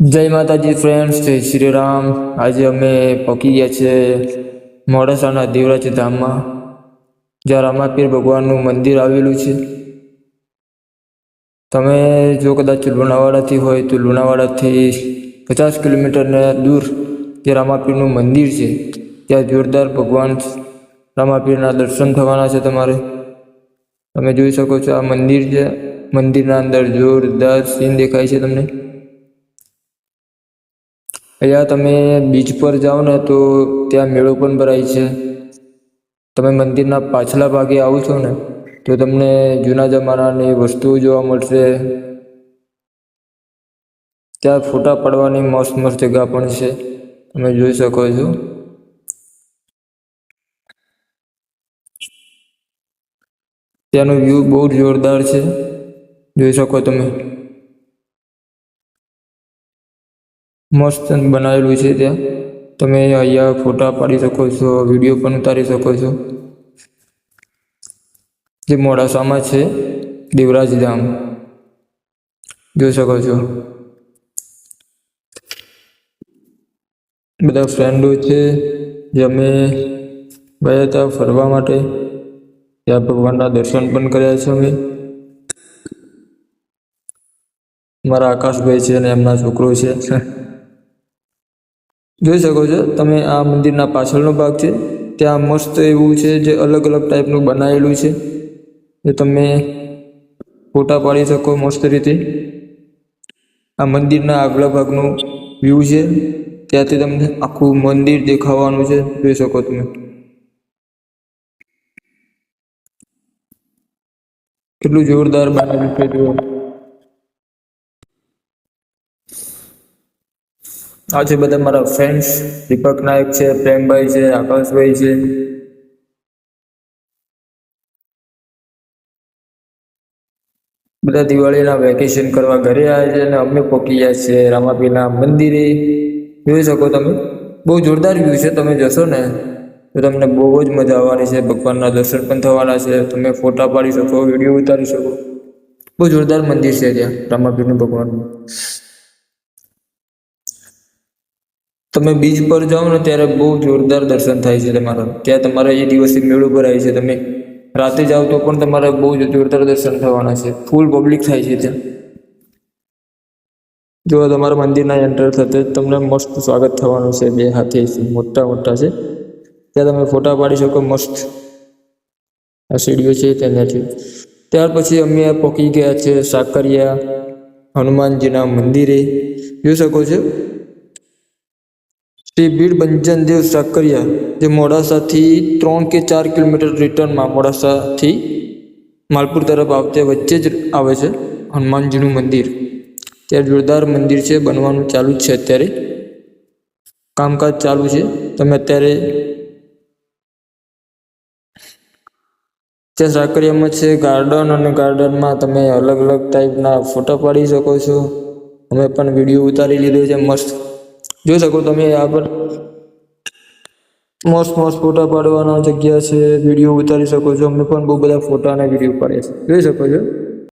જય માતાજી ફ્રેન્ડ્સ જય શ્રી રામ. આજે અમે પકી ગયા છે મોડાસાના દેવરાજ ધામમાં, જ્યાં રામાપીર ભગવાનનું મંદિર આવેલું છે. તમે જો કદાચ લુણાવાડાથી હોય તો લુણાવાડાથી પચાસ કિલોમીટરને દૂર જે રામાપીરનું મંદિર છે, ત્યાં જોરદાર ભગવાન રામાપીરના દર્શન થવાના છે તમારે. તમે જોઈ શકો છો આ મંદિર છે. મંદિરના અંદર જોરદાર સીન દેખાય છે તમને. અહીંયા તમે બીચ પર જાઓ ને તો ત્યાં મેળો પણ ભરાય છે. તમે મંદિરના પાછલા ભાગે આવો છો ને, તો તમને જૂના જમાનાની વસ્તુઓ જોવા મળશે. ત્યાં ફોટા પાડવાની મસ્ત મસ્ત જગ્યા પણ છે. તમે જોઈ શકો છો. ત્યાંનો વ્યૂ બહુ જ જોરદાર છે. જોઈ શકો તમે. મસ્ત બનાવેલું છે ત્યાં. તમે અહીંયા ફોટા પાડી શકો છો, વીડિયો પણ ઉતારી શકો છો. જે મોડાસામાં છે, દેવરાજ ધામ. જોઈ શકો છો. બધા ફ્રેન્ડો છે, જે અમે ગયા હતા ફરવા માટે. ત્યાં ભગવાનના દર્શન પણ કર્યા છે અમે. મારા આકાશભાઈ છે અને એમના છોકરો છે. જોઈ શકો છો, તમે આ મંદિરના પાછળનો ભાગ છે. ત્યાં મસ્ત એવું છે જે અલગ અલગ ટાઈપનું બનાવેલું છે. જે તમે ફોટા પાડી શકો મસ્ત રીતે. આ મંદિરના આગલા ભાગનું વ્યૂ છે. ત્યાંથી તમને આખું મંદિર દેખાવાનું છે. જોઈ શકો તમે. કેટલું જોરદાર બનાવ્યું છે જુઓ આ છે બધા મારા ફ્રેન્ડ્સ દીપક નાયક છે, પ્રેમભાઈ છે, આકાશભાઈ છે. બધા દિવાળીના વેકેશન કરવા ઘરે આવ્યા છે અને અમે પોકી ગયા છે રામાપીના મંદિરે. જોઈ શકો તમે, બહુ જોરદાર વ્યૂ છે, તમે જશો ને, તો તમને બહુ જ મજા આવવાની છે, ભગવાનના દર્શન પણ થવાના છે, તમે ફોટા પાડી શકો વીડિયો ઉતારી શકો. બહુ જોરદાર મંદિર છે ત્યાં, રામાપીરનું ભગવાનનું. તમે બીચ પર જાઓ ને ત્યારે બહુ જોરદાર દર્શન થાય છે તમારા. ત્યાં તમારા એ દિવસે મેળો ભરાય છે. તમે રાતે જાઓ તો પણ તમારે બહુ જોરદાર દર્શન થવાના છે. ફૂલ પબ્લિક થાય છે ત્યાં. જો તમારા મંદિરના એન્ટર થતે તમને મસ્ત સ્વાગત થવાનું છે બે હાથે મોટા મોટા છે. ત્યાં તમે ફોટા પાડી શકો મસ્ત. આ સીડીઓ છે તેનાથી ત્યાર પછી અમે પહોંચી ગયા છે સાકરિયા, હનુમાનજીના મંદિરે. જોઈ શકો છો? શ્રી બીર બંજનદેવ સાકરિયા, જે મોડાસાથી ત્રણ કે ચાર કિલોમીટર રિટર્નમાં મોડાસાથી માલપુર તરફ આવતે વચ્ચે જ આવે છે હનુમાનજીનું મંદિર. ત્યાં જોરદાર મંદિર છે, બનવાનું ચાલુ જ છે અત્યારે. કામકાજ ચાલુ છે. તમે અત્યારે ત્યાં સાકરિયામાં છે, ગાર્ડન અને ગાર્ડનમાં તમે અલગ અલગ ટાઈપના ફોટા પાડી શકો છો. અમે પણ વીડિયો ઉતારી લીધો છે, મસ્ત જોઈ શકો તમે આ પર. મસ્ત મસ્ત ફોટા પાડવાના જગ્યા છે, વીડિયો ઉતારી શકો છો. અમે પણ બહુ બધા ફોટા અને વીડિયો પાડ્યા છે. જોઈ શકો છો.